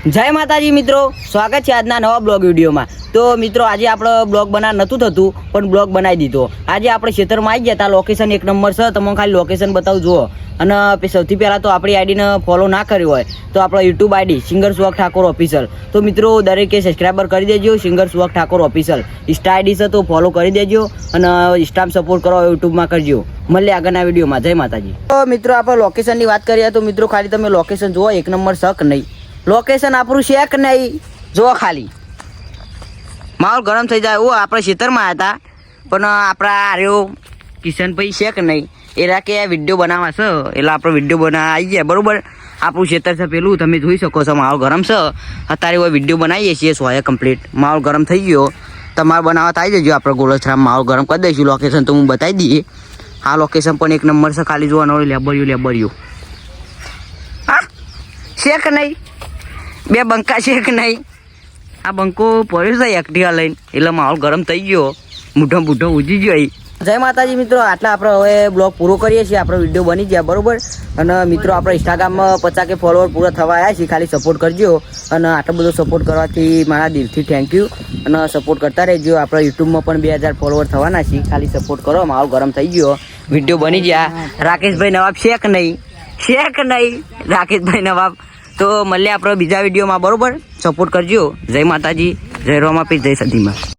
જય માતાજી મિત્રો, સ્વાગત છે આજના નવા બ્લોગ વિડીયોમાં. તો મિત્રો, આજે આપણે બ્લોગ બના નહોતું થતું, પણ બ્લોગ બનાવી દીધો. આજે આપણે ક્ષેત્રમાં આવી ગયા હતા લોકેશન એક નંબર છે, તમે ખાલી લોકેશન બતાવું, જુઓ. અને સૌથી પહેલાં તો આપણી આઈડીને ફોલો ના કર્યો હોય, તો આપણે YouTube ID singer Suvag Thakor official તો મિત્રો, દરેકે સબસ્ક્રાઈબર કરી દેજો, singer Suvag Thakor official insta ID છે તો ફોલો કરી દેજો, અને ઇન્સ્ટામાં સપોર્ટ કરો યુટ્યુબમાં કરજો. મળીએ આગળના વિડીયોમાં. જય માતાજી. તો મિત્રો, આપણે લોકેશનની વાત કરીએ, તો મિત્રો, ખાલી તમે લોકેશન જુઓ, એક નંબર શક નહીં? લોકેશન આપણું છે કે નહીં? જુઓ ખાલી. માહોલ ગરમ થઈ જાય. ઓ આપણે ખેતરમાં હતા પણ આપણા આર્યો કિશનભાઈ છે કે નહીં? એરા કે વીડિયો બનાવવા છે. એટલે આપણો વીડિયો બનાવવા આવી ગયા. બરાબર? આપણું ખેતર છે પેલું. તમે જોઈ શકો છો માહોલ ગરમ છે. અત્યારે હવે વીડિયો બનાવીએ છીએ. સોએ કમ્પ્લીટ. માહોલ ગરમ થઈ ગયો. તમારે બનાવવા તો આવી જજો. આપણે ગોલસરામ માહોલ ગરમ કરી દઈશું. લોકેશન તો હું બતાવી દઈએ. આ લોકેશન પણ એક નંબર છે. ખાલી જોવાનું લેબર્યું લેબર્યું. હા? છે કે નહીં? બે બંકા છે કે નહીં? આ બંકો પડ્યો છે એકટીવા લઈને. એટલે માહોલ ગરમ થઈ ગયો. મૂઢો મૂઢો ઉજી ગયો જય માતાજી મિત્રો, આટલા આપણે હવે બ્લોગ પૂરો કરીએ છીએ. આપણો વીડિયો બની ગયા, બરોબર? અને મિત્રો, આપણે ઇન્સ્ટાગ્રામમાં પચાસ કે ફોલોવર પૂરા થવા આવ્યા છીએ. ખાલી સપોર્ટ કરજો. અને આટલો બધો સપોર્ટ કરવાથી મારા દિલથી થેન્ક યુ અને સપોર્ટ કરતા રહેજો. આપણે યુટ્યુબમાં પણ બે હજાર ફોલોવર થવાના છીએ. ખાલી સપોર્ટ કરો. માહોલ ગરમ થઈ ગયો. વીડિયો બની ગયા. રાકેશભાઈ નવાબ શેખ નહીં? શેખ નહીં? રાકેશભાઈ નવાબ તો મળીએ આપણે બીજા વિડીયોમાં. બરોબર? સપોર્ટ કરજો. જય માતાજી. જય રોમાપી. જય સદીમાં